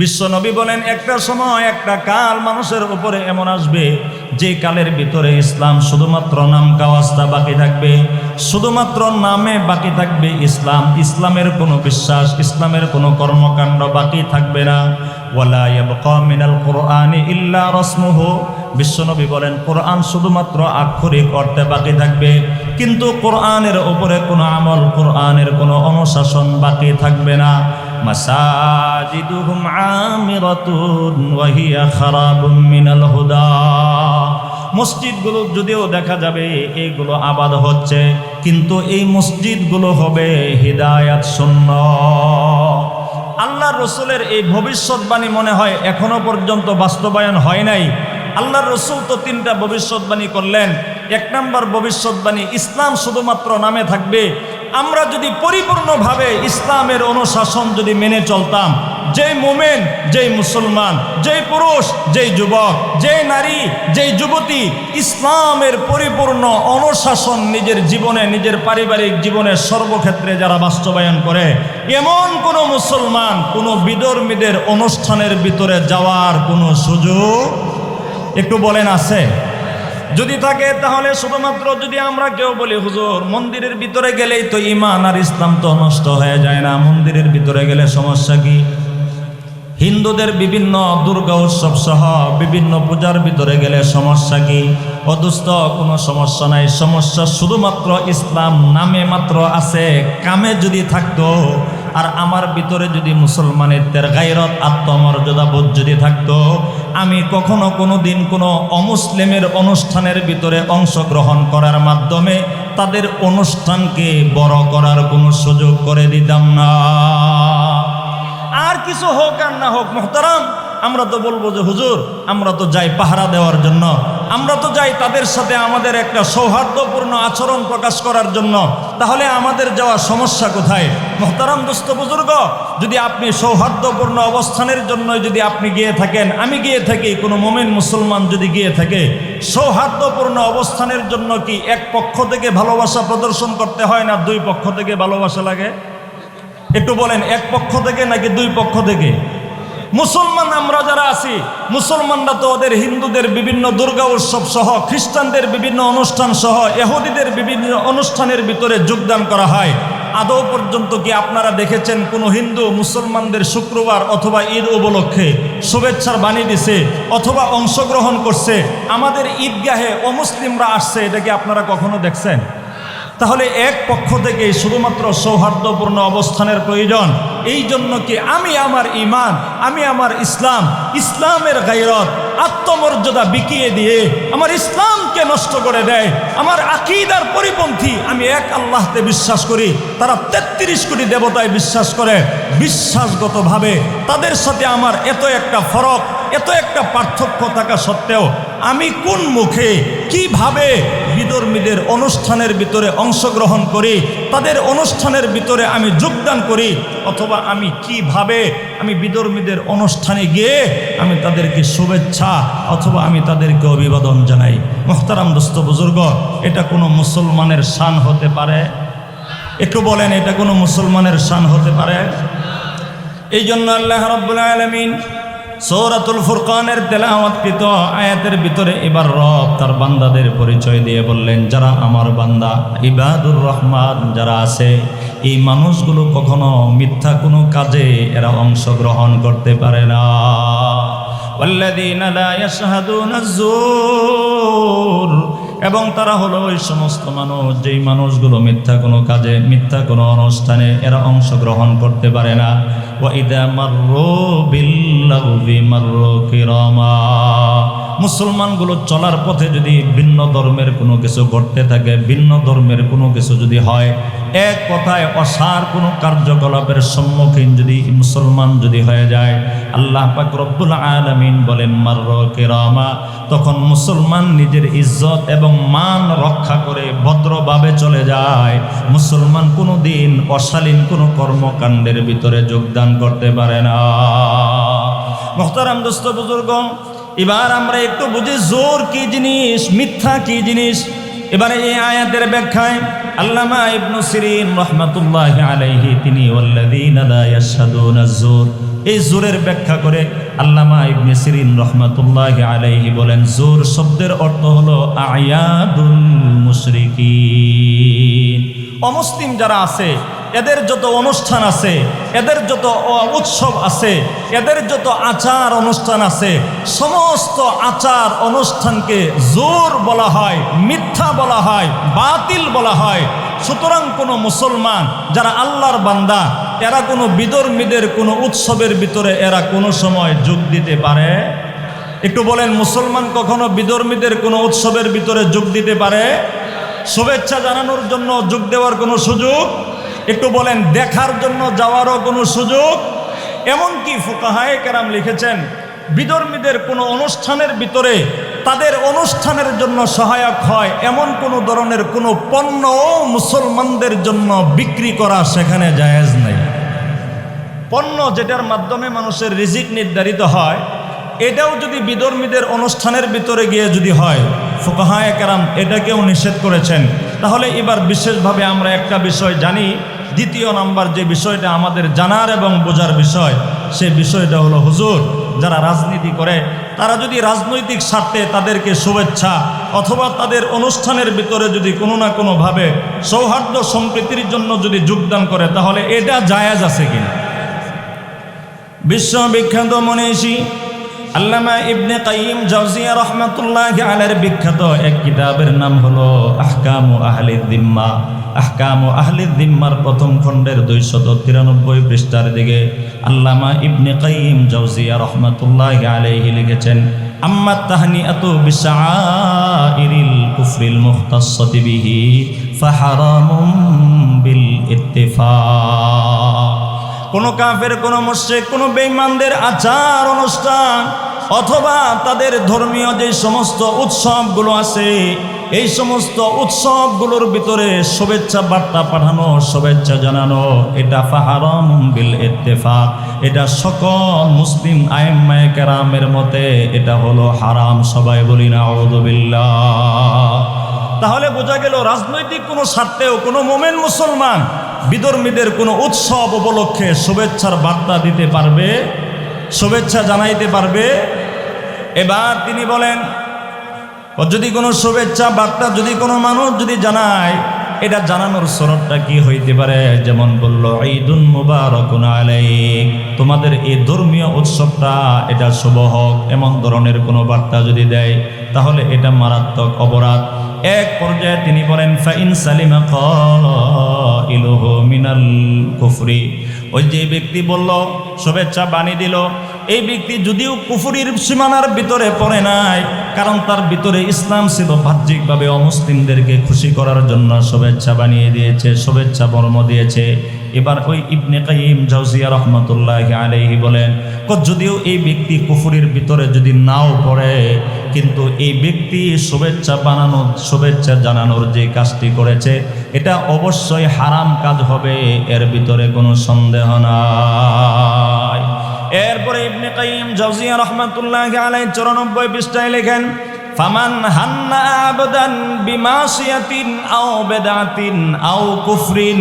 বিশ্বনবী বলেন একটা সময় একটা কাল মানুষের উপরে এমন আসবে যে কালের ভিতরে ইসলাম শুধুমাত্র নাম কাওয়াস্তা বাকি থাকবে, শুধুমাত্র নামে বাকি থাকবে ইসলাম, ইসলামের কোনো বিশ্বাস, ইসলামের কোনো কর্মকাণ্ড বাকি থাকবে না। ওয়ালা কোরআনি ইল্লা রসমুহু। বিশ্বনবী বলেন, কোরআন শুধুমাত্র আক্ষরিক অর্থে বাকি থাকবে, কিন্তু কোরআনের উপরে কোনো আমল, কোরআনের কোনো অনুশাসন বাকি থাকবে না। মাসাজিদুহুম আমিরাতুন ওয়া হিয়া খারাবুম মিনাল হুদা। মসজিদগুলো যদিও দেখা যাবে এইগুলো আবাদ হচ্ছে, কিন্তু এই মসজিদগুলো হবে হৃদায়াত শূন্য আল্লাহ রসুলের এই ভবিষ্যৎবাণী মনে হয় এখনও পর্যন্ত বাস্তবায়ন হয় নাই। আল্লাহ রসুল তো তিনটা ভবিষ্যৎবাণী করলেন। এক নম্বর ভবিষ্যৎবাণী ইসলাম শুধুমাত্র নামে থাকবে। আমরা যদি পরিপূর্ণভাবে ইসলামের অনুশাসন যদি মেনে চলতাম যেই মোমেন, যেই মুসলমান, যেই পুরুষ, যেই যুবক, যেই নারী, যেই যুবতী, ইসলামের পরিপূর্ণ অনুশাসন নিজের জীবনে, নিজের পারিবারিক জীবনের সর্বক্ষেত্রে যারা বাস্তবায়ন করে, এমন কোনো মুসলমান, কোনো বিধর্মীদের অনুষ্ঠানের ভিতরে যাওয়ার কোনো সুযোগ একটু বলেন আছে? যদি থাকে তাহলে শুধুমাত্র যদি আমরা কেউ বলি, হুজুর, মন্দিরের ভিতরে গেলেই তো ইমান আর ইসলাম তো নষ্ট হয়ে যায় না, মন্দিরের ভিতরে গেলে সমস্যা কি? হিন্দুদের বিভিন্ন দুর্গা উৎসব সহ বিভিন্ন পূজার ভিতরে গেলে সমস্যা কি? অদুস্থ কোনো সমস্যা নাই। সমস্যা শুধুমাত্র ইসলাম নামে মাত্র আছে, কামে যদি থাকতো, আর আমার ভিতরে যদি মুসলমানের গাইরত আত্মমর্যাদা বোধ যদি থাকতো, আমি কখনো কোনো দিন কোনো অমুসলিমের অনুষ্ঠানের ভিতরে অংশগ্রহণ করার মাধ্যমে তাদের অনুষ্ঠানকে বড় করার কোনো সুযোগ করে দিতাম না। আর কিছু হোক আর না হোক, মোহতারাম, আমরা তো বলব যে হুজুর, আমরা তো যাই পাহারা দেওয়ার জন্য। আমরা তো যাই তাদের সাথে আমাদের একটা সৌহার্দ্যপূর্ণ আচরণ প্রকাশ করার জন্য। তাহলে আমাদের যাওয়া সমস্যা কোথায়? মোহতারাম, দোস্ত বুজুর্গ, যদি আপনি সৌহার্দ্যপূর্ণ অবস্থানের জন্য যদি আপনি গিয়ে থাকেন, আমি গিয়ে থাকি, কোনো মোমেন মুসলমান যদি গিয়ে থাকে, সৌহার্দ্যপূর্ণ অবস্থানের জন্য কি এক পক্ষ থেকে ভালোবাসা প্রদর্শন করতে হয় না দুই পক্ষ থেকে ভালোবাসা লাগে? একটু বলেন, এক পক্ষ থেকে নাকি দুই পক্ষ থেকে? মুসলমান আমরা যারা আছি, মুসলমানরা তো ওদের হিন্দুদের বিভিন্ন দুর্গা উৎসব সহ, খ্রিস্টানদের বিভিন্ন অনুষ্ঠান সহ, এহুদিদের বিভিন্ন অনুষ্ঠানের ভিতরে যোগদান করা হয়। আদৌ পর্যন্ত কি আপনারা দেখেছেন কোনো হিন্দু মুসলমানদের শুক্রবার অথবা ঈদ উপলক্ষে শুভেচ্ছার বাণী দিছে অথবা অংশগ্রহণ করছে? আমাদের ঈদগাহে অমুসলিমরা আসছে, এটা কি আপনারা কখনো দেখছেন? তাহলে এক পক্ষ থেকে শুধুমাত্র সৌহার্দ্যপূর্ণ অবস্থানের প্রয়োজন। এই জন্য কি আমি আমার ইমান আমি আমার ইসলাম, ইসলামের গাইরত আত্মমর্যাদা বিকিয়ে দিয়ে আমার ইসলামকে নষ্ট করে দেয়, আমার আকিদার পরিপন্থী আমি এক আল্লাহতে বিশ্বাস করি, তারা তেত্রিশ কোটি দেবতায় বিশ্বাস করে, বিশ্বাসগতভাবে তাদের সাথে আমার এত একটা ফরক, এত একটা পার্থক্য থাকা সত্ত্বেও আমি কোন মুখে কীভাবে বিধর্মীদের অনুষ্ঠানের ভিতরে অংশগ্রহণ করি, তাদের অনুষ্ঠানের ভিতরে আমি যোগদান করি, অথবা আমি কীভাবে আমি বিধর্মীদের অনুষ্ঠানে গিয়ে আমি তাদেরকে শুভেচ্ছা অথবা আমি তাদেরকে অভিবাদন জানাই। মোহতারাম দোস্ত বুজুর্গ, এটা কোনো মুসলমানের শান হতে পারে? একটু বলেন, এটা কোনো মুসলমানের শান হতে পারে? এই জন্য আল্লাহ রব্বুল আলমিন সৌরাতুল ফুরকানের তেলাওয়াতকৃত আয়াতের ভিতরে এবার রব তার বান্দাদের পরিচয় দিয়ে বললেন যারা আমার বান্দা ইবাদুর রহমান যারা আছে এই মানুষগুলো কখনো মিথ্যা কোনো কাজে এরা অংশগ্রহণ করতে পারে না والذين لا يشهدون الزور এবং তারা হলো ওই সমস্ত মানুষ, যেই মানুষগুলো মিথ্যা কোনো কাজে, মিথ্যা কোনো অনুষ্ঠানে এরা অংশগ্রহণ করতে পারে না। ও ইদা মার্রো বিল্লাহি মার্রো কিরমা। মুসলমানগুলো চলার পথে যদি ভিন্ন ধর্মের কোনো কিছু ঘটতে থাকে, ভিন্ন ধর্মের কোনো কিছু যদি হয়, এক কথায় অসার কোনো কার্যকলাপের সম্মুখীন যদি মুসলমান যদি হয়ে যায়, আল্লাহ পাক আলমিন বলেন, মার্র কেরামা। তখন মুসলমান নিজের ইজ্জত এবং মান রক্ষা করে ভদ্রভাবে চলে যায়। মুসলমান কোনো দিন অশালীন কোনো কর্মকাণ্ডের ভিতরে যোগদান করতে পারে না। মোহতারাম দোস্ত বুজুর্গ এবার আমরা একটু বুঝি, জোর কি জিনিস, মিথ্যা কি জিনিস? এবারে এই আয়াতের ব্যাখ্যায় আল্লামা ইবনু সিরিন রহমাতুল্লাহ আলাইহি, তিনি জুর। এই জোরের ব্যাখ্যা করে আল্লামা ইবনে সিরিন রহমাতুল্লাহ আলাইহি বলেন, জোর শব্দের অর্থ হলো আয়াদুল মুশরিকিন। অমুসলিম যারা আছে এদের যত অনুষ্ঠান আছে, এদের যত উৎসব আছে, এদের যত আচার অনুষ্ঠান আছে, সমস্ত আচার অনুষ্ঠানকে জোর বলা হয়, মিথ্যা বলা হয়, বাতিল বলা হয়। সুতরাং কোনো মুসলমান যারা আল্লাহর বান্দা, এরা কোনো বিদর্মীদের, কোনো উৎসবের ভিতরে এরা কোনো সময় যোগ দিতে পারে? একটু বলেন, মুসলমান কখনো বিদর্মীদের কোনো উৎসবের ভিতরে যোগ দিতে পারে? শুভেচ্ছা জানানোর জন্য যোগ দেওয়ার কোনো সুযোগ? একটু বলেন, দেখার জন্য যাওয়ারও কোনো সুযোগ? এমনকি ফুকাহায় কেরাম লিখেছেন, বিধর্মীদের কোনো অনুষ্ঠানের ভিতরে তাদের অনুষ্ঠানের জন্য সহায়ক হয় এমন কোনো ধরনের কোনো পণ্য মুসলমানদের জন্য বিক্রি করা সেখানে জায়েজ নেই। পণ্য যেটার মাধ্যমে মানুষের রিজিক নির্ধারিত হয়, এটাও যদি বিধর্মীদের অনুষ্ঠানের ভিতরে গিয়ে যদি হয়, ফোকাহায় কেরাম এটাকেও নিষেধ করেছেন। তাহলে এবার বিশেষভাবে আমরা একটা বিষয় জানি দ্বিতীয় নাম্বার যে বিষয়টা আমাদের জানার এবং বোঝার বিষয়, সে বিষয়টা হলো হুজুর, যারা রাজনীতি করে, তারা যদি রাজনৈতিক স্বার্থে তাদেরকে শুভেচ্ছা অথবা তাদের অনুষ্ঠানের ভিতরে যদি কোনো না কোনোভাবে সৌহার্দ্য সম্প্রীতির জন্য যদি যোগদান করে, তাহলে এটা জায়াজ আছে কিনা? বিশ্ববিখ্যাত মনীষী আল্লামা ইবনে কাইম জাউজিয়া রহমাতুল্লাহ আলের বিখ্যাত এক কিতাবের নাম হলো আহকামু আহলি দিম্মা। আহকামু আহলি দিম্মার প্রথম খণ্ডের দুইশত তিরানব্বই পৃষ্ঠার দিকে আল্লামা ইবনে কাইম জাউজিয়া রহমাতুল্লাহ আলাইহি লিখেছেন, আম্মা তাহনি এত বিশাইরিল কুফরিল মুখতাসসাতি বিহি, ফাহারামুম বিল ইত্তিফাক কোনো কাফের, কোনো মুশ্রিক, কোনো বেঈমানদের আচার অনুষ্ঠান অথবা তাদের ধর্মীয় যে সমস্ত উৎসবগুলো আছে, এই সমস্ত উৎসবগুলোর ভিতরে শুভেচ্ছা বার্তা পাঠানো, শুভেচ্ছা জানানো, এটা ফাহারম বিল ইত্তেফাক। এটা সকল মুসলিম আইম্মায়ে কেরামের মতে এটা হলো হারাম, সবাই বলি না আউযুবিল্লাহ তাহলে বোঝা গেল রাজনৈতিক কোনো স্বার্থেও কোনো মোমেন মুসলমান বিধর্মীদের কোনো উৎসব উপলক্ষে শুভেচ্ছার বার্তা দিতে পারবে? শুভেচ্ছা জানাইতে পারবে? এবার তিনি বলেন যদি কোনো শুভেচ্ছা বার্তা যদি কোনো মানুষ যদি জানায়, এটা জানানোর স্বরূপটা কি হইতে পারে? যেমন বলল, ঈদুন মুবারকুন তোমাদের এই ধর্মীয় উৎসবটা এটা শুভ হোক। এমন ধরনের কোনো বার্তা যদি দেয়, তাহলে এটা মারাত্মক অপরাধ। এক পর্যায়ে তিনি বলেন, ফাইন সালিমা ইলুহু মিনাল কুফরি। ওই যে ব্যক্তি বলল, শুভেচ্ছা বাণী দিল। এই ব্যক্তি যদিও কুফুরির সীমানার ভিতরে পড়ে নাই, কারণ তার ভিতরে ইসলাম ছিল বাহ্যিকভাবে অমুসলিমদেরকে খুশি করার জন্য শুভেচ্ছা বানিয়ে দিয়েছে, শুভেচ্ছা বর্ম দিয়েছে। এবার ওই ইবনে কাইম জাউজিয়া রহমতুল্লাহ আলাইহি বলেন যদিও এই ব্যক্তি কুফুরির ভিতরে যদি নাও পড়ে, কিন্তু এই ব্যক্তি শুভেচ্ছা বানানো, শুভেচ্ছা জানানোর যে কাজটি করেছে, এটা অবশ্যই হারাম কাজ হবে, এর ভিতরে কোনো সন্দেহ নাই। এরপরে ইবনে কাইম জাউজিয়া রহমাতুল্লাহ আলাই চৌরানব্বই পৃষ্ঠায় লেখেন ফামান হান্না আবদান বিমাসিয়াতিন আও বেদাতিন আও কুফরিন,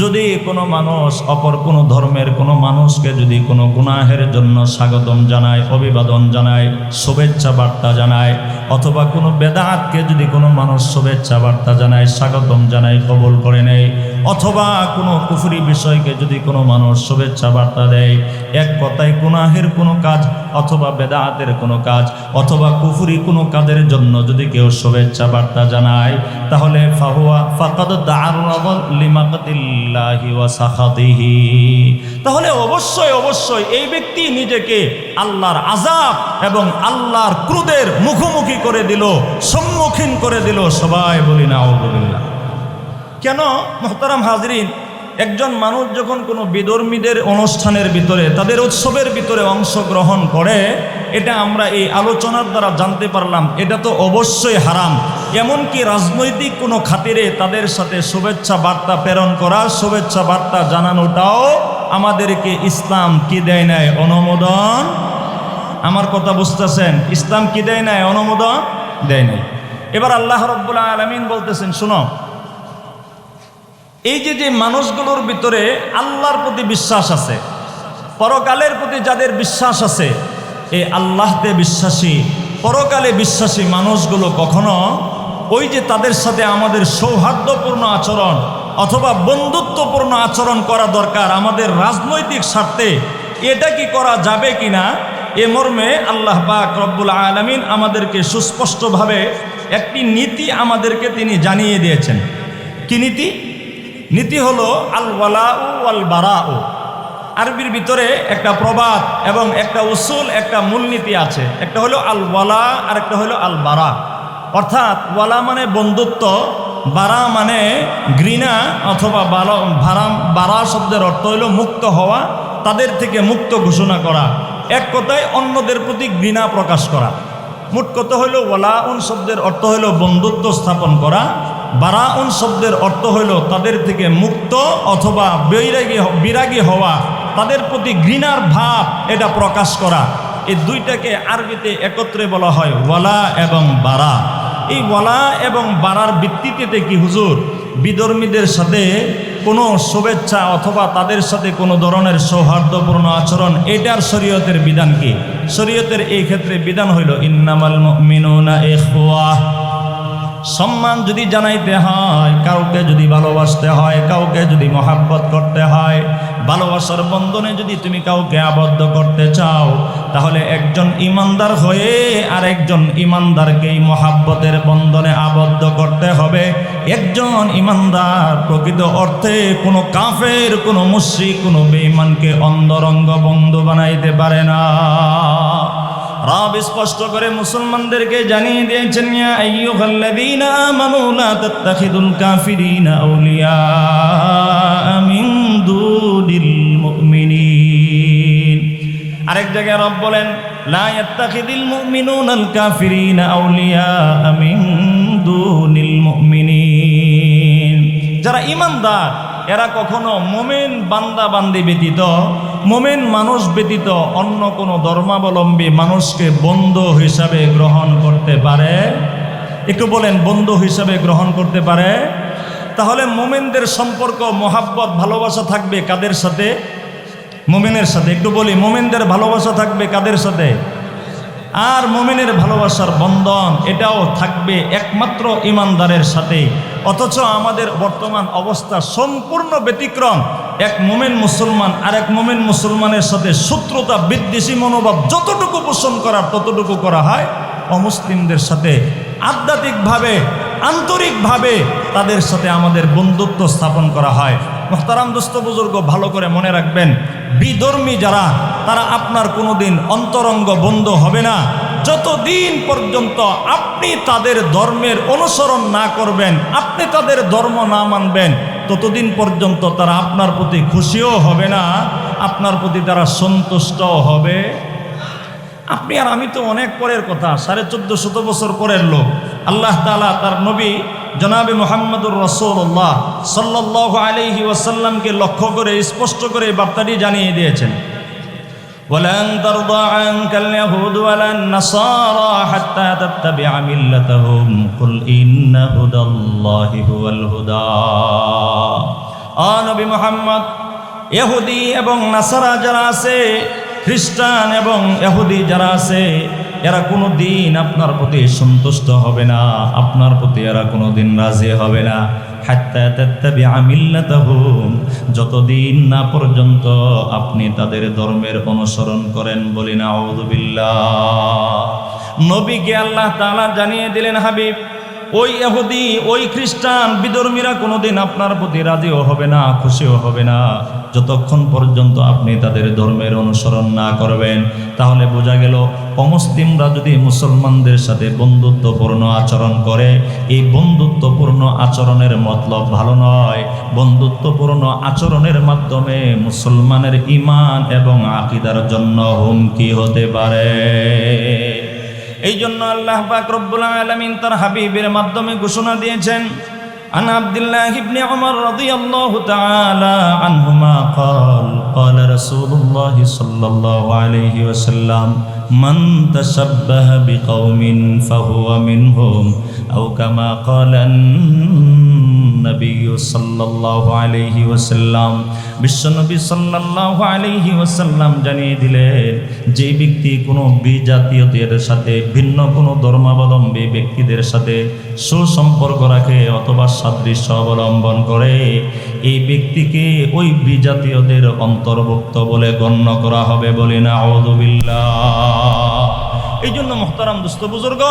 যদি কোনো মানুষ, অপর কোনো ধর্মের কোনো মানুষকে যদি কোনো গুনাহের জন্য স্বাগতম জানায়, অভিবাদন জানায়, শুভেচ্ছা বার্তা জানায়, অথবা কোনো বেদাতকে যদি কোনো মানুষ শুভেচ্ছা বার্তা জানায়, স্বাগতম জানায়, কবল করে নেয় অথবা কোনো কুফুরি বিষয়কে যদি কোনো মানুষ শুভেচ্ছা বার্তা দেয়, এক কথায় গুনাহের কোনো কাজ অথবা বেদাতের কোনো কাজ অথবা কুফুরি কোনো কাজের জন্য যদি কেউ শুভেচ্ছা বার্তা জানায়, তাহলে ফাহুয়া তাহলে অবশ্যই অবশ্যই এই ব্যক্তি নিজেকে আল্লাহর আজাব এবং আল্লাহর ক্রোধের মুখোমুখি করে দিল, সম্মুখীন করে দিল সবাই বলি না কেন? মোহতারাম হাজরিন, একজন মানুষ যখন কোনো বিধর্মীদের অনুষ্ঠানের ভিতরে, তাদের উৎসবের ভিতরে অংশগ্রহণ করে, এটা আমরা এই আলোচনার দ্বারা জানতে পারলাম, এটা তো অবশ্যই হারাম। এমনকি রাজনৈতিক কোনো খাতিরে তাদের সাথে শুভেচ্ছা বার্তা প্রেরণ করা, শুভেচ্ছা বার্তা জানানোটাও আমাদেরকে ইসলাম কি দেয় নাই, অনুমোদন? আমার কথা বুঝতেছেন, ইসলাম কি দেয় নাই, অনুমোদন? দেয় নাই। এবার আল্লাহ রব্বুল্লাহ আলমিন বলতেছেন, শুনো এই যে যে মানুষগুলোর ভিতরে আল্লাহর প্রতি বিশ্বাস আছে, পরকালের প্রতি যাদের বিশ্বাস আছে, এই আল্লাহতে বিশ্বাসী, পরকালে বিশ্বাসী মানুষগুলো কখনো ওই যে তাদের সাথে আমাদের সৌহার্দ্যপূর্ণ আচরণ অথবা বন্ধুত্বপূর্ণ আচরণ করা দরকার আমাদের রাজনৈতিক স্বার্থে, এটা কি করা যাবে কিনা? এ মর্মে আল্লাহ পাক রব্বুল আলমিন আমাদেরকে সুস্পষ্টভাবে একটি নীতি আমাদেরকে তিনি জানিয়ে দিয়েছেন। কি নীতি? নীতি হলো আল ওয়ালা ও আল বারা ও আরবির ভিতরে একটা প্রবাদ এবং একটা উসুল, একটা মূলনীতি আছে। একটা হলো আল ওয়ালা আর একটা হলো আল বারা অর্থাৎ ওয়ালা মানে বন্ধুত্ব, বারা মানে ঘৃণা অথবা বারা বারা শব্দের অর্থ হলো মুক্ত হওয়া, তাদের থেকে মুক্ত ঘোষণা করা। এক কথায় অন্যদের প্রতি ঘৃণা প্রকাশ করা। মোট কথা হইল ওয়ালাউন শব্দের অর্থ হইল বন্ধুত্ব স্থাপন করা। বারাউন শব্দের অর্থ হইল তাদের থেকে মুক্ত অথবা বৈরাগী বিরাগী হওয়া, তাদের প্রতি ঘৃণার ভাব এটা প্রকাশ করা। এই দুইটাকে আরবিতে একত্রে বলা হয় ওয়ালা এবং বারা। এই ওয়ালা এবং বারার ভিত্তিতে কি হুজুর? বিধর্মীদের সাথে কোনো শুভেচ্ছা অথবা তাদের সাথে কোনো ধরনের সৌহার্দ্যপূর্ণ আচরণ, এটার শরীয়তের বিধান কি? শরীয়তের এই ক্ষেত্রে বিধান হইল ইন্নামাল মিনুনা এখওয়াহ সম্মান যদি জানাইতে হয়, কাউকে যদি ভালোবাসতে হয়, কাউকে যদি মহাব্বত করতে হয়, ভালোবাসার বন্ধনে যদি তুমি কাউকে আবদ্ধ করতে চাও, তাহলে একজন ইমানদার হয়ে আর একজন ইমানদারকে এই মহাব্বতের বন্ধনে আবদ্ধ করতে হবে। একজন ইমানদার প্রকৃত অর্থে কোনো কাফের, কোনো মুশ্রিক, কোনো বেঈমানকে অন্দরঙ্গ বন্ধু বানাইতে পারে না। রব স্পষ্ট করে মুসলমানদেরকে জানিয়ে দিয়েছেন, ইয়া আইয়ুহাল্লাযীনা আমানু লা তাত্তাখিদুল কাফিরিনা আউলিয়া মিন দুনিল মুমিনিন। আরেক জায়গায় রব বলেন, লা ইয়াত্তাখিদিল মুমিনুনাল কাফিরিনা আউলিয়া মিন দুনিল মুমিনিন। যারা ঈমানদার এরা কখনো মোমেন বান্দা বান্দি ব্যতীত মোমেন মানুষ ব্যতীত অন্য কোনো ধর্মাবলম্বী মানুষকে বন্ধু হিসাবে গ্রহণ করতে পারে? একটু বলেন, বন্ধু হিসাবে গ্রহণ করতে পারে? তাহলে মোমেনদের সম্পর্ক, মোহাব্বত, ভালোবাসা থাকবে কাদের সাথে? মোমেনের সাথে। একটু বলি, মোমেনদের ভালোবাসা থাকবে কাদের সাথে? আর মোমেনের ভালোবাসার বন্ধন এটাও থাকবে একমাত্র ইমানদারের সাথে। অথচ আমাদের বর্তমান অবস্থা সম্পূর্ণ ব্যতিক্রম। এক মোমেন মুসলমান আর এক মোমেন মুসলমানের সাথে শত্রুতা, বিদ্বেষী মনোভাব যতটুকু পোষণ করার ততটুকু করা হয়, অমুসলিমদের সাথে আধ্যাত্মিকভাবে, আন্তরিকভাবে তাদের সাথে আমাদের বন্ধুত্ব স্থাপন করা হয়। মোহতারাম দোস্ত বুজুর্গ, ভালো করে মনে রাখবেন, বিধর্মী যারা তারা আপনার কোনোদিন অন্তরঙ্গ বন্ধ হবে না। যতদিন পর্যন্ত আপনি তাদের ধর্মের অনুসরণ না করবেন, আপনি তাদের ধর্ম না মানবেন, ততদিন পর্যন্ত তারা আপনার প্রতি খুশিও হবে না, আপনার প্রতি তারা সন্তুষ্টও হবে। আপনি আর আমি তো অনেক পরের কথা, সাড়ে চোদ্দ শত বছর পরের লোক। আল্লাহ তালা তার নবী জনাবে মোহাম্মদুর রসৌল্লাহ সাল্লাহ আলহি ওয়াসাল্লামকে লক্ষ্য করে, স্পষ্ট করে বার্তাটি জানিয়ে দিয়েছেন। ولن ترضى عنك اليهود ولا النصارى حتى تتبع ملتهم قل إن هدى الله هو الهدى آ নবী মোহাম্মদ ইহুদি এবং নাসারা যারা আছে খ্রিস্টান এবং এহুদি যারা আছে এরা কোনো দিন আপনার প্রতি সন্তুষ্ট হবে না, আপনার প্রতি এরা কোনো দিন রাজি হবে না। যতদিন না পর্যন্ত আপনি তাদের ধর্মের অনুসরণ করেন বলি না নবীকে আল্লাহ তালা জানিয়ে দিলেন, হাবিব ওই এহুদি ওই খ্রিস্টান, বিধর্মীরা কোনোদিন আপনার প্রতি রাজিও হবে না, খুশিও হবে না। যতক্ষণ পর্যন্ত আপনি তাদের ধর্মের অনুসরণ না করবেন, তাহলে বোঝা গেল অমুসলিমরা যদি মুসলমানদের সাথে বন্ধুত্বপূর্ণ আচরণ করে, এই বন্ধুত্বপূর্ণ আচরণের মতলব ভালো নয়। বন্ধুত্বপূর্ণ আচরণের মাধ্যমে মুসলমানের ইমান এবং আকিদার জন্য হুমকি হতে পারে। এই জন্য আল্লাহ পাক রব্বুল আলামিন তার হাবিবের মাধ্যমে ঘোষণা দিয়েছেন عن عبد الله بن عمر رضي الله تعالى عنهما قال قال رسول الله صلى الله عليه وسلم من تشبه بقوم فهو منهم أو كما قال নবী সাল্লাল্লাহু আলাইহি ওয়াসাল্লাম বিশ্বনবী সাল্লাল্লাহু আলাইহি ওয়াসাল্লাম জানিয়ে দিলেন যে ব্যক্তি কোনো বিজাতীয়দের সাথে ভিন্ন কোনো ধর্মাবলম্বী ব্যক্তিদের সাথে সুসম্পর্ক রাখে অথবা সাদৃশ্য অবলম্বন করে এই ব্যক্তিকে ওই বিজাতীয়দের অন্তর্ভুক্ত বলে গণ্য করা হবে বলে না এই জন্য মোহতারাম দুস্থ বুজুর্গ,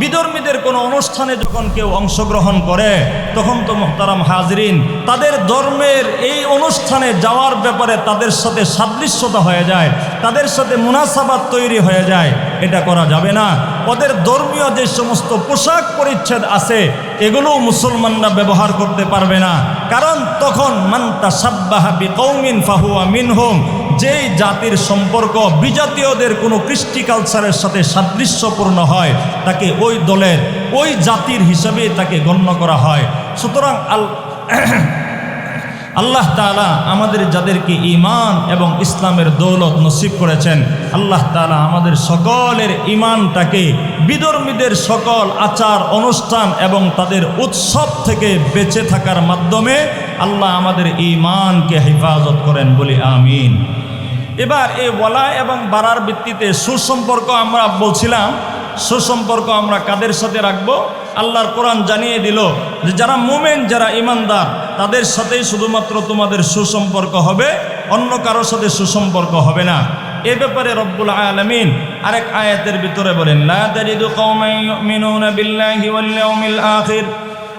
বিধর্মীদের কোনো অনুষ্ঠানে যখন কেউ অংশগ্রহণ করে, তখন তো মোহতারাম হাজরিন, তাদের ধর্মের এই অনুষ্ঠানে যাওয়ার ব্যাপারে তাদের সাথে সাদৃশ্যতা হয়ে যায়, তাদের সাথে মুনাসাবাদ তৈরি হয়ে যায়। এটা করা যাবে না। ওদের ধর্মীয় যে সমস্ত পোশাক পরিচ্ছেদ আছে, এগুলোও মুসলমানরা ব্যবহার করতে পারবে না। কারণ তখন মান্তা সাব্বাহাবি কৌমিন ফাহুয়া মিনহুম, যেই জাতির সম্পর্ক বিজাতীয়দের কোনো কৃষ্টি কালচারের সাথে সাদৃশ্যপূর্ণ হয়, তাকে ওই দলের, ওই জাতির হিসাবে তাকে গণ্য করা হয়। সুতরাং আল আল্লাহ তালা আমাদের যাদেরকে ইমান এবং ইসলামের দৌলত নসিব করেছেন, আল্লাহ তালা আমাদের সকলের ইমানটাকে বিধর্মীদের সকল আচার, অনুষ্ঠান এবং তাদের উৎসব থেকে বেঁচে থাকার মাধ্যমে আল্লাহ আমাদের ইমানকে হেফাজত করেন বলি আমিন। এবার এই ওয়ালা এবং বাড়ার ভিত্তিতে সুসম্পর্ক আমরা বলছিলাম, সুসম্পর্ক আমরা কাদের সাথে রাখব? আল্লাহর কোরআন জানিয়ে দিল যে যারা মোমেন যারা ইমানদার তাদের সাথেই শুধুমাত্র তোমাদের সুসম্পর্ক হবে অন্য কারোর সাথে সুসম্পর্ক হবে না এ ব্যাপারে রব্বুল আলামিন আরেক আয়াতের ভিতরে বলেন লা তাজিদু কওমান ইউমিনুনা বিল্লাহি ওয়াল ইয়াউমিল আখির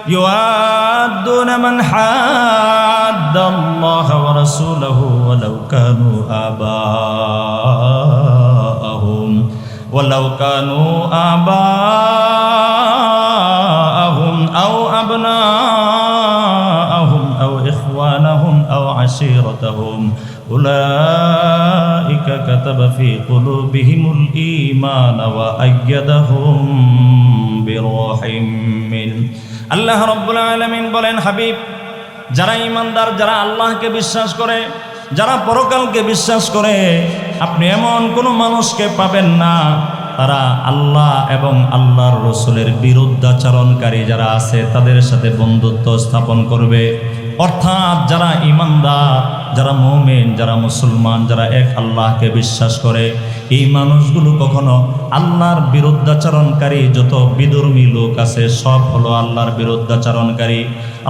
يوادون من حاد الله ورسوله ولو كانوا آباءهم ولو كانوا آباءهم أولئك كتب في قلوبهم الإيمان وأيدهم بروح منه আল্লাহ রব্বুল আলমিন বলেন হাবিব যারা ইমানদার যারা আল্লাহকে বিশ্বাস করে যারা পরকালকে বিশ্বাস করে আপনি এমন কোনো মানুষকে পাবেন না তারা আল্লাহ এবং আল্লাহর রসুলের বিরুদ্ধাচরণকারী যারা আছে তাদের সাথে বন্ধুত্ব স্থাপন করবে অর্থাৎ যারা ইমানদার যারা মোমেন, যারা মুসলমান, যারা এক আল্লাহকে বিশ্বাস করে, এই মানুষগুলো কখনো আল্লাহর বিরুদ্ধাচরণকারী যত বিধর্মী লোক আছে, সব হলো আল্লাহর বিরুদ্ধাচরণকারী।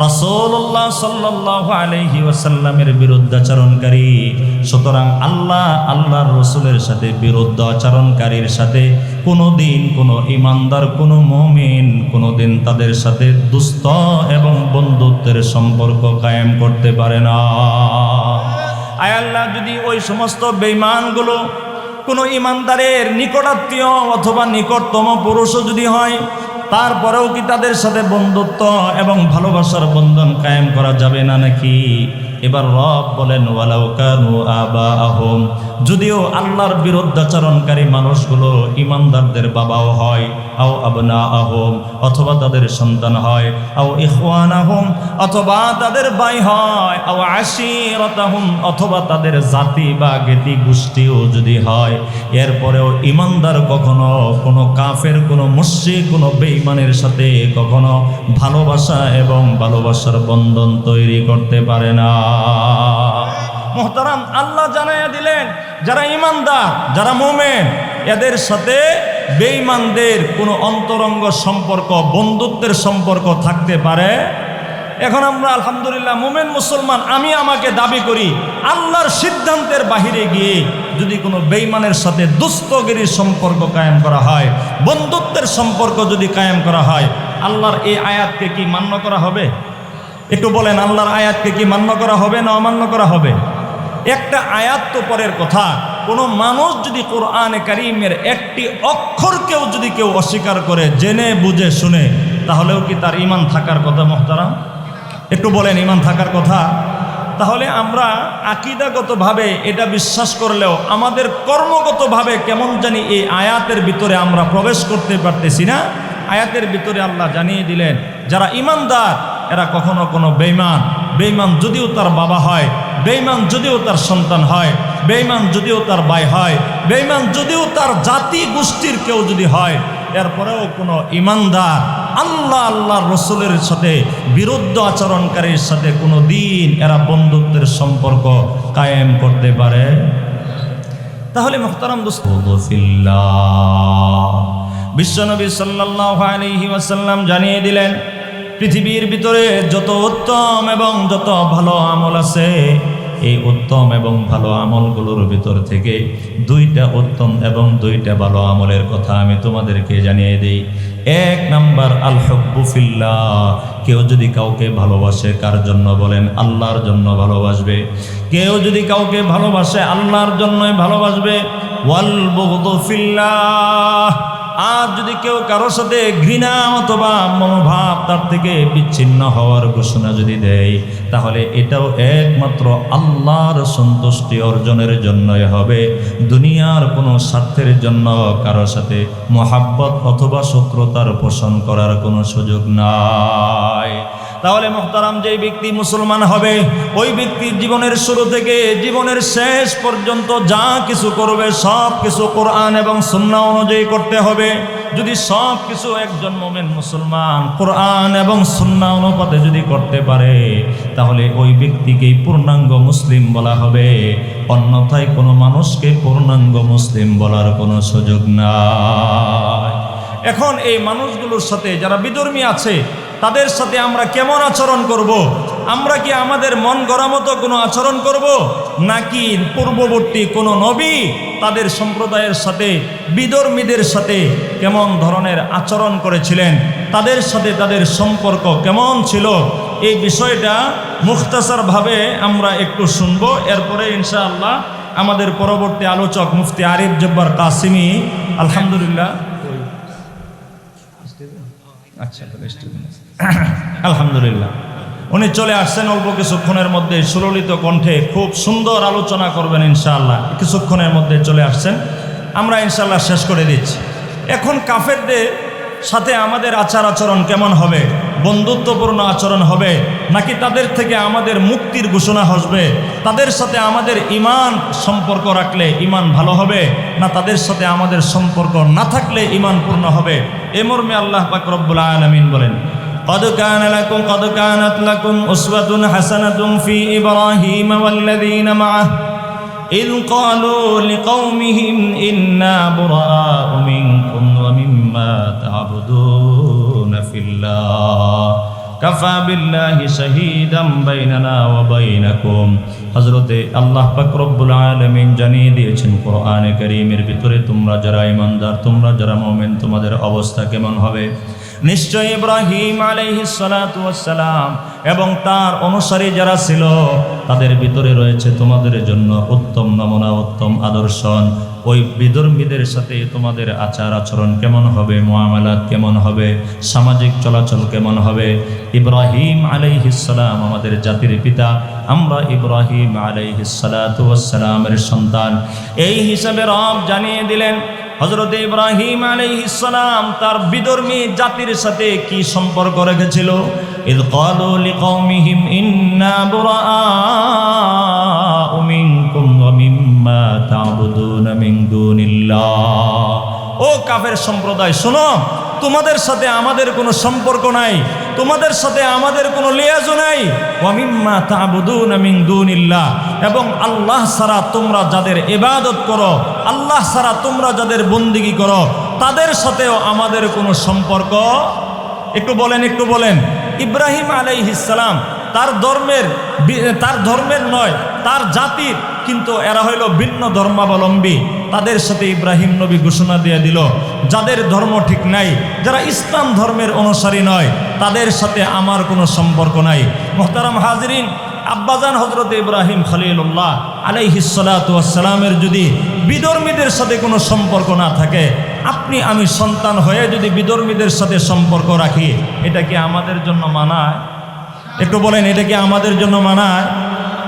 রসোল্লাহ সাল্লাহ আলহি ওয়াসাল্লামের বিরুদ্ধাচরণকারী। সুতরাং আল্লাহ আল্লাহর রসুলের সাথে বিরুদ্ধ আচরণকারীর সাথে কোনো দিন কোনো ইমানদার, কোনো মমিন কোনো দিন তাদের সাথে দুস্থ এবং বন্ধুত্বের সম্পর্ক কায়েম করতে পারে না। আয় আল্লাহ, যদি ওই সমস্ত বেইমানগুলো কোনো ইমানদারের নিকটাত্মীয় অথবা নিকটতম পুরুষও যদি হয়, তারপরেও কি তাদের সাথে বন্ধুত্ব এবং ভালোবাসার বন্ধন কায়েম করা যাবে না নাকি? এবার রব বলেন, ওয়ালাউ কানু আবা আহম যদিও আল্লাহর বিরুদ্ধাচরণকারী মানুষগুলো ইমানদারদের বাবাও হয়, আও আবনা আহম অথবা তাদের সন্তান হয়, আও ইখওয়ান আহম অথবা তাদের বাই হয়, আও আশিরত আহম অথবা তাদের জাতি বা জ্ঞাতি গোষ্ঠীও যদি হয়, এরপরেও ইমানদার কখনো কোনো কাফের, কোনো মুশ্রিক, কোনো বেঈমানের সাথে কখনো ভালোবাসা এবং ভালোবাসার বন্ধন তৈরি করতে পারে না। মোহতারাম, আল্লাহ জানাইয়া দিলেন, যারা ইমানদার যারা মোমেন, এদের সাথে বেঈমানদের কোনো অন্তরঙ্গ সম্পর্ক, বন্ধুত্বের সম্পর্ক থাকতে পারে। এখন আমরা, আলহামদুলিল্লাহ, মোমেন মুসলমান, আমি আমাকে দাবি করি, আল্লাহর সিদ্ধান্তের বাহিরে গিয়ে যদি কোনো বেইমানের সাথে দুস্থগিরির সম্পর্ক কায়েম করা হয়, বন্ধুত্বের সম্পর্ক যদি কায়েম করা হয়, আল্লাহর এই আয়াতকে কি মান্য করা হবে? একটু বলেন, আল্লাহর আয়াতকে কি মান্য করা হবে না অমান্য করা হবে? একটা আয়াত তো পরের কথা। কোনো মানুষ যদি কোরআনে কারিমের একটি অক্ষরকেও যদি কেউ অস্বীকার করে, জেনে, বুঝে, শুনে, তাহলেও কি তার ইমান থাকার কথা মোহতারাম? একটু বলেন ইমান থাকার কথা। তাহলে আমরা আকিদাগতভাবে এটা বিশ্বাস করলেও, আমাদের কর্মগতভাবে কেমন জানি এই আয়াতের ভিতরে আমরা প্রবেশ করতে পারতেছি না। আয়াতের ভিতরে আল্লাহ জানিয়ে দিলেন, যারা ইমানদার এরা কখনো কোনো বেইমান বেইমান যদিও তার বাবা হয় বেইমান যদিও তার সন্তান হয় বেইমান যদিও তার ভাই হয় বেইমান যদিও তার জাতি গোষ্ঠীর কেউ যদি হয়, এরপরেও কোনো ইমানদার আল্লাহ আল্লাহ রসুলের সাথে, বিরুদ্ধ আচরণকারীর সাথে কোনো দিন এরা বন্ধুত্বের সম্পর্ক কায়েম করতে পারে। তাহলে মোহতারাম বিশ্বনবী সাল্লাহ আলহি ওয়াসাল্লাম জানিয়ে দিলেন পৃথিবীর ভিতরে যত উত্তম এবং যত ভালো আমল আছে, এই উত্তম এবং ভালো আমলগুলোর ভিতর থেকে দুইটা উত্তম এবং দুইটা ভালো আমলের কথা আমি তোমাদেরকে জানিয়ে দিই। এক নাম্বার আল হব্বুফিল্লা কেউ যদি কাউকে ভালোবাসে, কার জন্য বলেন? আল্লাহর জন্য ভালোবাসবে। কেউ যদি কাউকে ভালোবাসে, আল্লাহর জন্যই ভালোবাসবে। ওয়াল বগদফিল্লাহ আর যদি কেউ কারোর সাথে ঘৃণা অথবা মনোভাব তার থেকে বিচ্ছিন্ন হওয়ার ঘোষণা যদি দেয়, তাহলে এটাও একমাত্র আল্লাহর সন্তুষ্টি অর্জনের জন্যই হবে। দুনিয়ার কোনো স্বার্থের জন্য কারোর সাথে মহাব্বত অথবা শত্রুতার পোষণ করার কোনো সুযোগ নাই। তাহলে মোহতারাম যে ব্যক্তি মুসলমান হবে, ওই ব্যক্তির জীবনের শুরু থেকে জীবনের শেষ পর্যন্ত যা কিছু করবে, সব কিছু কোরআন এবং সুন্না অনুযায়ী করতে হবে। যদি সব কিছু একজন মোমেন মুসলমান কোরআন এবং সুন্না অনুপাতে যদি করতে পারে, তাহলে ওই ব্যক্তিকেই পূর্ণাঙ্গ মুসলিম বলা হবে। অন্যথায় কোনো মানুষকে পূর্ণাঙ্গ মুসলিম বলার কোনো সুযোগ নাই। এখন এই মানুষগুলোর সাথে যারা বিধর্মী আছে তাদের সাথে আমরা কেমন আচরণ করব। আমরা কি আমাদের মন গড়া মতো কোনো আচরণ করব। নাকি পূর্ববর্তী কোনো নবী তাদের সম্প্রদায়ের সাথে, বিধর্মীদের সাথে কেমন ধরনের আচরণ করেছিলেন তাদের সাথে তাদের সম্পর্ক কেমন ছিল এই বিষয়টা মুখতাসারভাবে আমরা একটু শুনব এরপরে ইনশাআল্লাহ আমাদের পরবর্তী আলোচক মুফতি আরিফ জব্বার কাসিমি, আলহামদুলিল্লাহ আচ্ছা আলহামদুলিল্লাহ। উনি চলে আসছেন অল্প কিছুক্ষণের মধ্যে সুললিত কণ্ঠে, খুব সুন্দর আলোচনা করবেন ইনশাআল্লাহ। কিছুক্ষণের মধ্যে চলে আসছেন। আমরা ইনশাল্লাহ শেষ করে দিচ্ছি। এখন কাফেরদের সাথে আমাদের আচার আচরণ কেমন হবে? বন্ধুত্বপূর্ণ আচরণ হবে নাকি তাদের থেকে আমাদের মুক্তির ঘোষণা আসবে তাদের সাথে আমাদের ইমান সম্পর্ক রাখলে ইমান ভালো হবে না তাদের সাথে আমাদের সম্পর্ক না থাকলে ইমান পূর্ণ হবে এ মর্মে আল্লাহ পাক রব্বুল আলমিন বলেন قد كان لكم قد كانت لكم أسوة حسنة في إبراهيم والذين معه إذ قالوا لقومهم إنا براء منكم ومما تعبدون في الله কাফা বিল্লাহি শাহিদাম বাইনানা ওয়া বাইনাকুম হযরতে আল্লাহ পাক রব্বুল আলামিন জানিয়ে দিয়েছেন কোরআনে কারীমের ভিতরে তোমরা যারা ঈমানদার তোমরা যারা মুমিন তোমাদের অবস্থা কেমন হবে নিশ্চয় ইব্রাহিম সালাম এবং তার অনুসারী যারা ছিল, তাদের ভিতরে রয়েছে তোমাদের জন্য উত্তম নমুনা, উত্তম আদর্শন। ওই বিধর্মীদের সাথে তোমাদের আচার আচরণ কেমন হবে মোয়ামেলাত কেমন হবে, সামাজিক চলাচল কেমন হবে? ইব্রাহিম আলাইহিসালাম আমাদের জাতির পিতা, আমরা ইব্রাহিম আলাইহিসালামের সন্তান। এই হিসাবে রব জানিয়ে দিলেন হজরত ইব্রাহিম আলাইহিসালাম তার বিধর্মী জাতির সাথে কি সম্পর্ক রেখেছিল? ইন্না ও কাফের সম্প্রদায়, শোনো তোমাদের সাথে আমাদের কোনো সম্পর্ক নাই, তোমাদের সাথে আমাদের কোনো লিয়াজও নাই। ওয়ামিম্মা তাবুদুন মিন দুনিল্লাহ। এবং আল্লাহ ছাড়া তোমরা যাদের ইবাদত করো, আল্লাহ ছাড়া তোমরা যাদের বন্দিগি করো, তাদের সাথেও আমাদের কোনো সম্পর্ক একটু বলেন একটু বলেন। ইব্রাহিম আলাইহিসালাম তার ধর্মের তার ধর্মের নয়, তার জাতির কিন্তু এরা হইল ভিন্ন ধর্মাবলম্বী। তাদের সাথে ইব্রাহিম নবী ঘোষণা দিয়ে দিল, যাদের ধর্ম ঠিক নাই, যারা ইসলাম ধর্মের অনুসারী নয়, তাদের সাথে আমার কোনো সম্পর্ক নাই। মোহতারাম হাজরিন, আব্বাজান হজরত ইব্রাহিম খলিল্লাহ আলাইহিসালামের যদি বিধর্মীদের সাথে কোনো সম্পর্ক না থাকে, আপনি আমি সন্তান হয়ে যদি বিধর্মীদের সাথে সম্পর্ক রাখি, এটা কি আমাদের জন্য মানায়? একটু বলেন, এটা কি আমাদের জন্য মানায়?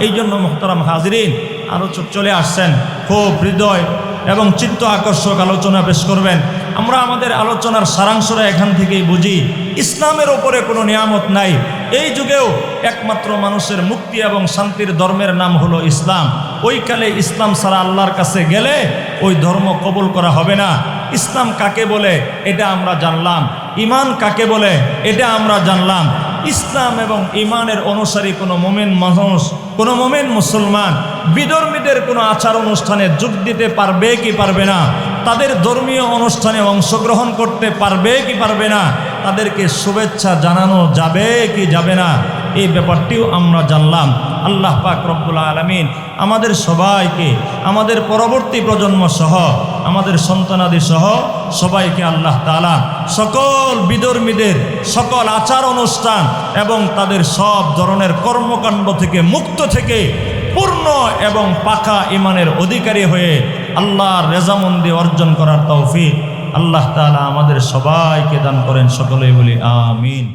এই জন্য মোহতারাম হাজরিন আলোচক চলে আসছেন। খুব হৃদয় এবং চিত্ত আকর্ষক আলোচনা পেশ করবেন। আমরা আমাদের আলোচনার সারাংশটা এখান থেকেই বুঝি। ইসলামের ওপরে কোনো নিয়ামত নাই। এই যুগেও একমাত্র মানুষের মুক্তি এবং শান্তির ধর্মের নাম হলো ইসলাম। ওই কালে ইসলাম সারা আল্লাহর কাছে গেলে ওই ধর্ম কবুল করা হবে না। ইসলাম কাকে বলে? এটা আমরা জানলাম। ইমান কাকে বলে? এটা আমরা জানলাম। ইসলাম এবং ইমানের অনুসারী কোনো মোমেন মানুষ, কোনো মোমেন মুসলমান বিধর্মীদের কোনো আচার অনুষ্ঠানে যোগ দিতে পারবে কি পারবে না? তাদের ধর্মীয় অনুষ্ঠানে অংশগ্রহণ করতে পারবে কি পারবে না? তাদেরকে শুভেচ্ছা জানানো যাবে কি যাবে না? এই ব্যাপারটিও আমরা জানলাম। আল্লাহ পাক রব্বুল আলমিন আমাদের সবাইকে, আমাদের পরবর্তী প্রজন্ম সহ, আমাদের সন্তানাদি সহ সবাইকে আল্লাহ তালা সকল বিধর্মীদের সকল আচার অনুষ্ঠান এবং তাদের সব ধরনের কর্মকাণ্ড থেকে মুক্ত থেকে পূর্ণ এবং পাকা ইমানের অধিকারী হয়ে আল্লাহর রেজামন্দি অর্জন করার তৌফিক আল্লাহ তালা আমাদের সবাইকে দান করেন। সকলেই বলি আমিন।